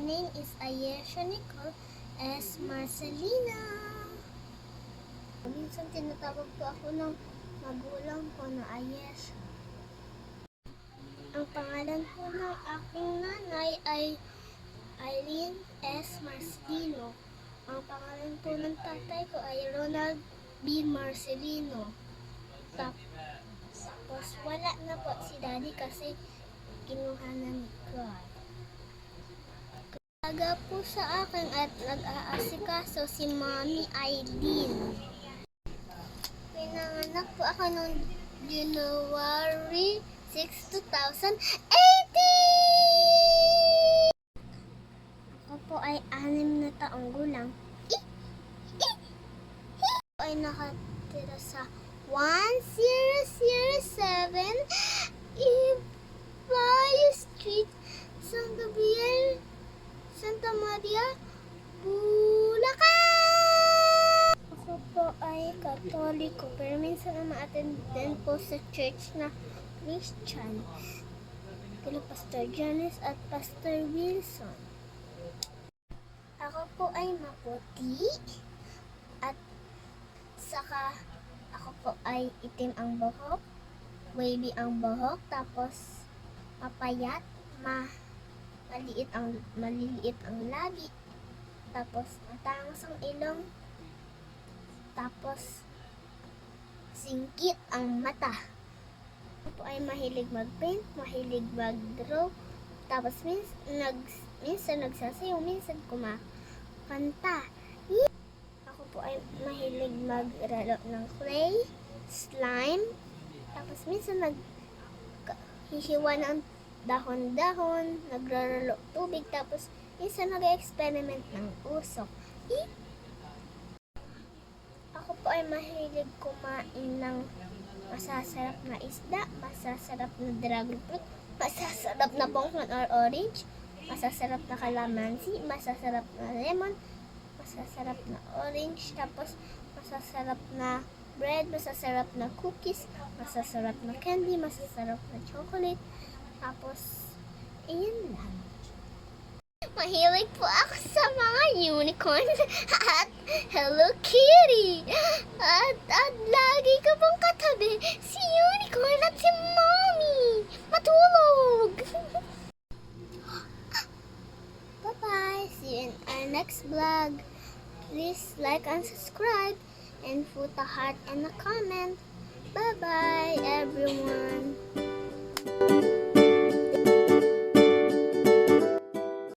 name is Ayesha Nicole S. Marcelina. Minsan tinatawag po ako ng magulang ko na Ayesha. Ang pangalan po ng aking nanay ay Eileen S. Marcelino. Ang pangalan po ng tatay ko ay Ronald B. Marcelino. Tapos wala na po si daddy kasi kinuha na ni God. Aga po sa akin at nag-aasikaso si Mommy Eileen. Pinanganak po ako noong January 6, 2018! Ako po ay anim na taong gulang. Ako ay nakatira sa 1007 Maria, Bulacan! Ako po ay katoliko pero minsan na ma-attend din po sa church na Christian. Kila Pastor Janice at Pastor Wilson. Ako po ay maputi at saka ako po ay itim ang buhok, wavy ang buhok, tapos mapayat, ma maliit ang maliliit ang labi, tapos matangos ang ilong, tapos singkit ang mata. Ako po ay mahilig mag-paint, mahilig mag-draw, tapos mins, nag, minsan nagsasayaw, minsan kumakanta. Ako po ay mahilig maglaro ng clay, slime, tapos minsan nag hihiwa ng dahon-dahon, nagraralo tubig, tapos minsan nag-experiment ng usok. Yee! Ako po ay mahilig kumain ng masasarap na isda, masasarap na dragon fruit, masasarap na bongbong or orange, masasarap na kalamansi, masasarap na lemon, masasarap na orange, tapos masasarap na bread, masasarap na cookies, masasarap na candy, masasarap na chocolate, tapos, iyan lang. Mahilig po ako sa mga unicorn at Hello Kitty. At, at lagi ko pong katabi si unicorn at si mommy. Matulog. Bye-bye. See you in our next vlog. Please like and subscribe and put a heart and a comment. Bye-bye, everyone.